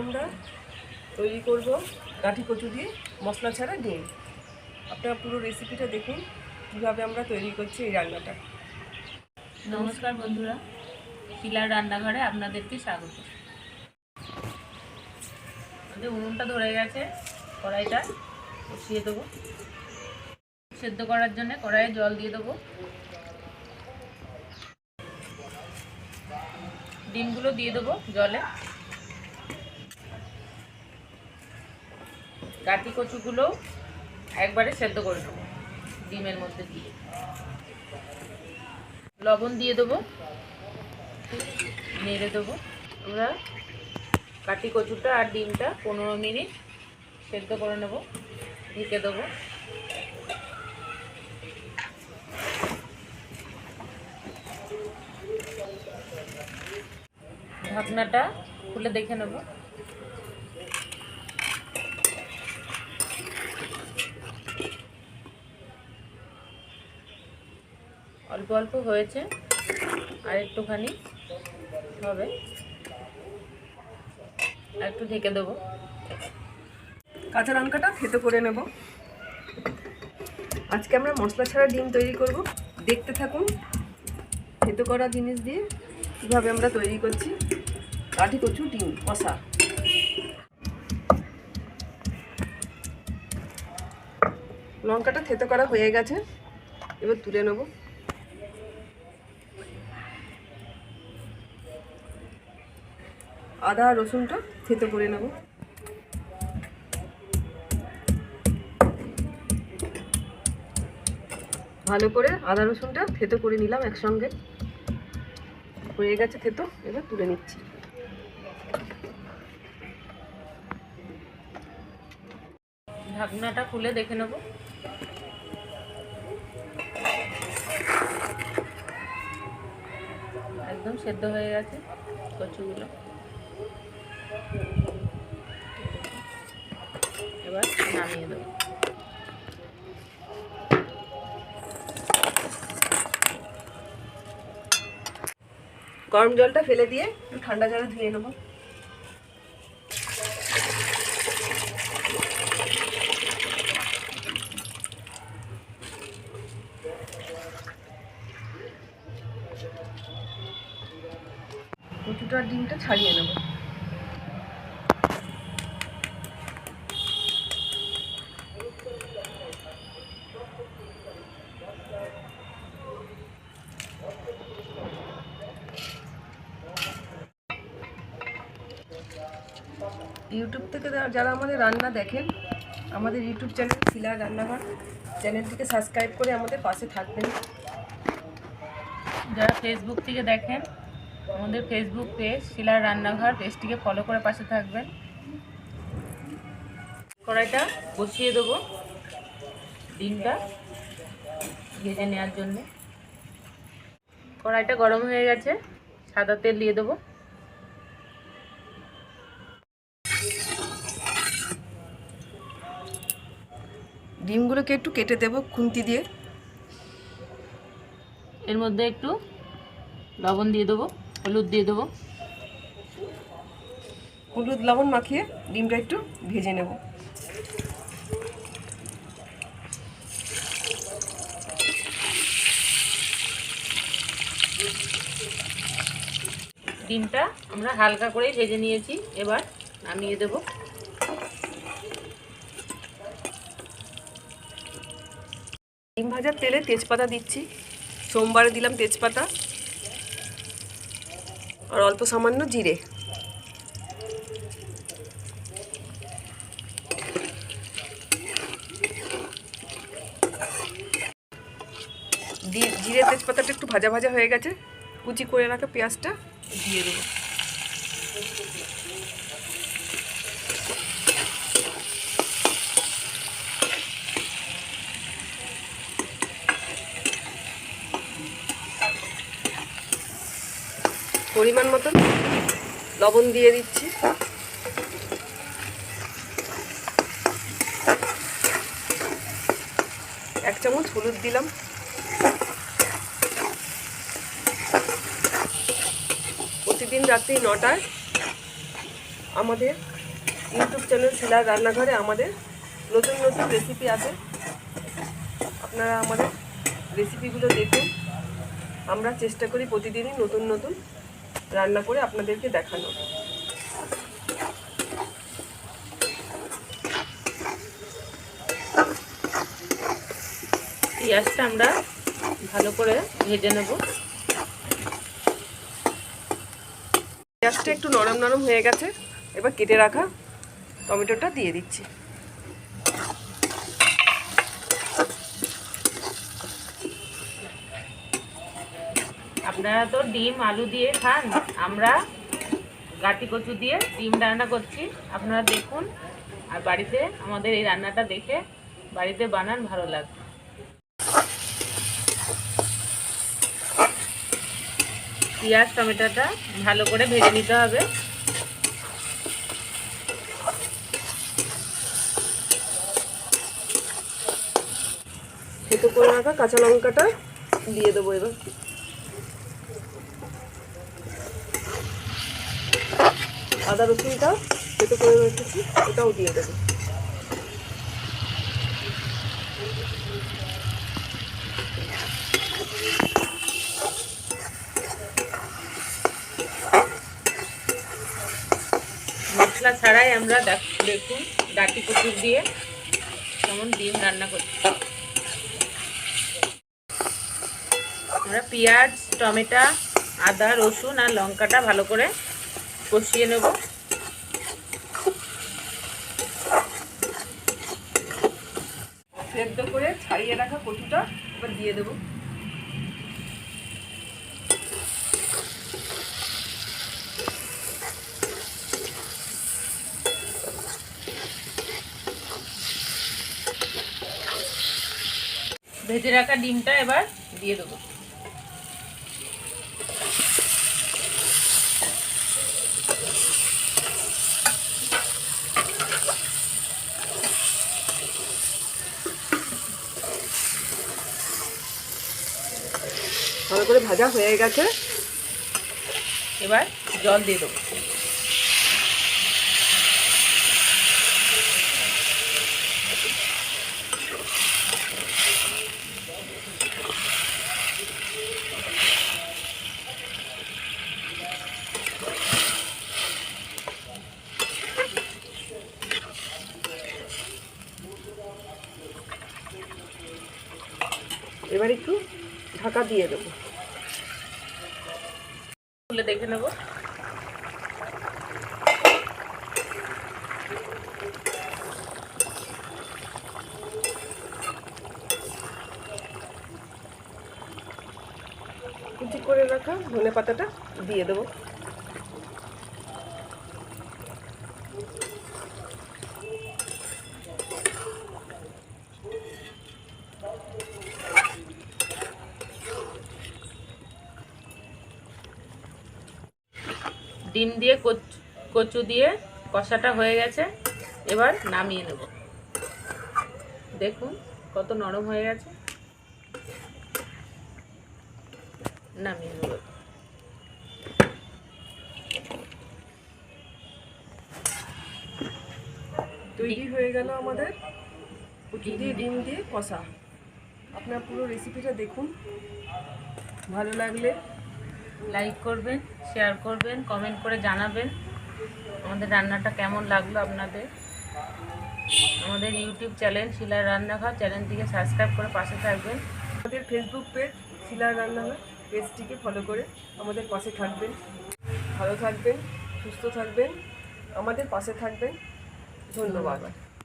আমরা তৈরি করব কাঠি কচু দিয়ে মশলা ছাড়া ডিম। আপনারা পুরো রেসিপিটা দেখুন, কীভাবে আমরা তৈরি করছি এই রান্নাটা। নমস্কার বন্ধুরা শিলার রান্নাঘরে আপনাদেরকে স্বাগত। আমাদের উনুনটা ধরে গেছে, কড়াইটা বসিয়ে দেবো। সেদ্ধ করার জন্য কড়াইয়ে জল দিয়ে দেবো। ডিমগুলো দিয়ে দেবো জলে। কাটি কচুগুলো একবারে সেদ্ধ করে দেবো ডিমের মধ্যে দিয়ে। লবণ দিয়ে দেবো, নেড়ে দেবো। আমরা কাটি কচুটা আর ডিমটা পনেরো মিনিট সেদ্ধ করে নেব, ঢেকে দেবো। ঢাকনাটা খুলে দেখে নেব। অল্প অল্প হয়েছে, আর একটুখানি হবে। একটু ঢেকে দেবো। কাঁচা লঙ্কাটা থেতো করে নেব। আজকে আমরা মশলা ছাড়া ডিম তৈরি করব। দেখতে থাকুন থেতো করা জিনিস দিয়ে কীভাবে আমরা তৈরি করছি। কাঠি কচু ডিম, কষা। লঙ্কাটা থেতো করা হয়ে গেছে। এবার তুলে নেব। আদা, রসুনটা থেতো করে নেব। ভালো করে আদা, রসুনটা থেতো করে নিলাম একসঙ্গে। হয়ে গেছে থেতো, এবার তুলে নিচ্ছি। ঢাকনাটা খুলে দেখে নেব। একদম সেদ্ধ হয়ে গেছে কচুগুলো। এবার নামিয়ে দেবো। গরম জলটা ফেলে দিয়ে ঠান্ডা জলে ধুয়ে নেব। কচুটার ডিমটা ছাড়িয়ে নেব। ইউটিউব থেকে যারা আমাদের রান্না দেখেন, আমাদের ইউটিউব চ্যানেল শিলার রান্নাঘর, চ্যানেলটিকে সাবস্ক্রাইব করে আমাদের পাশে থাকবেন। যারা ফেসবুক থেকে দেখেন, আমাদের ফেসবুক পেজ শিলার রান্নাঘর পেজটিকে ফলো করে পাশে থাকবেন। কড়াইটা বসিয়ে দেবো ডিমটা ভেজে নেওয়ার জন্য। কড়াইটা গরম হয়ে গেছে, সাদা তেল দিয়ে দেবো। ডিমগুলোকে একটু কেটে দেবো খুন্তি দিয়ে। এর মধ্যে একটু লবণ দিয়ে দেবো হলুদ দিয়ে দেবো। হলুদ লবণ মাখিয়ে ডিমটা একটু ভেজে নেব। ডিমটা আমরা হালকা করেই ভেজে নিয়েছি এবার নামিয়ে দেবো। ডিম ভাজার তেলে তেজপাতা দিচ্ছি। সোমবারে দিলাম তেজপাতা। আর অল্প সামান্য জিরে। জিরে তেজপাতাটা একটু ভাজা ভাজা হয়ে গেছে। কুচি করে রাখা পেঁয়াজটা, দিয়ে দেবো। পরিমাণ মতন লবণ দিয়ে দিচ্ছি। এক চামচ হলুদ দিলাম। প্রতিদিন রাত্রি নটায় আমাদের ইউটিউব চ্যানেল শিলার রান্নাঘরে আমাদের নতুন নতুন রেসিপি আছে। আপনারা আমাদের রেসিপিগুলো দেখুন। আমরা চেষ্টা করি প্রতিদিনই নতুন নতুন রান্না করে আপনাদেরকে দেখানো। পেঁয়াজটা আমরা ভালো করে ভেজে নেব। পেঁয়াজটা একটু নরম নরম হয়ে গেছে, এবার কেটে রাখা টমেটোটা দিয়ে দিচ্ছি। আপনারা তো ডিম, আলু দিয়ে খান। আমরা গাটি কচু দিয়ে ডিম রান্না করছি। আপনারা দেখুন। আর বাড়িতে আমাদের এই রান্নাটা দেখে বাড়িতে বানান, ভালো লাগবে। পেঁয়াজ, টমেটোটা ভালো করে ভেজে নিতে হবে। কাঁচা লঙ্কাটা দিয়ে দেবো এবার। আদা রসুনটা থেতো করে রেখেছি ওটাও দিয়ে দেবো। মশলা ছাড়াই আমরা দেখ- দেখুন, ডাটি কুচুর দিয়ে যেমন ডিম রান্না করছি। আমরা পেঁয়াজ, টমেটো, আদা, রসুন আর লঙ্কাটা ভালো করে কষিয়ে নেব। সেদ্ধ করে ছাড়িয়ে রাখা কচুটা এবার দিয়ে দেবো। ভেজে রাখা ডিমটা এবার দিয়ে দেবো। করে ভাজা হয়ে গেছে। এবার জল দিয়ে দেবো। এবার একটু ঢাকা দিয়ে দেবো। খুলে দেখে নেব। কুচি করে রাখা ধনে পাতাটা দিয়ে দেবো। ডিম দিয়ে কচ- দিয়ে কষাটা হয়ে গেছে। এবার নামিয়ে নেব। দেখুন কত নরম হয়ে গেছে। নামিয়ে নেব। তৈরি হয়ে গেল আমাদের কচু দিয়ে ডিম দিয়ে কষা। আপনার পুরো রেসিপিটা দেখুন। ভালো লাগলে লাইক করবেন শেয়ার করবেন কমেন্ট করে জানাবেন আমাদের রান্নাটা কেমন লাগল আপনাদের। আমাদের ইউটিউব চ্যানেল শিলার রান্নাঘর, চ্যানেলটিকে সাবস্ক্রাইব করে পাশে থাকবেন। আমাদের ফেসবুক পেজ শিলার রান্নাঘর পেজটিকে ফলো করে আমাদের পাশে থাকবেন। ভালো থাকবেন, সুস্থ থাকবেন, আমাদের পাশে থাকবেন। ধন্যবাদ।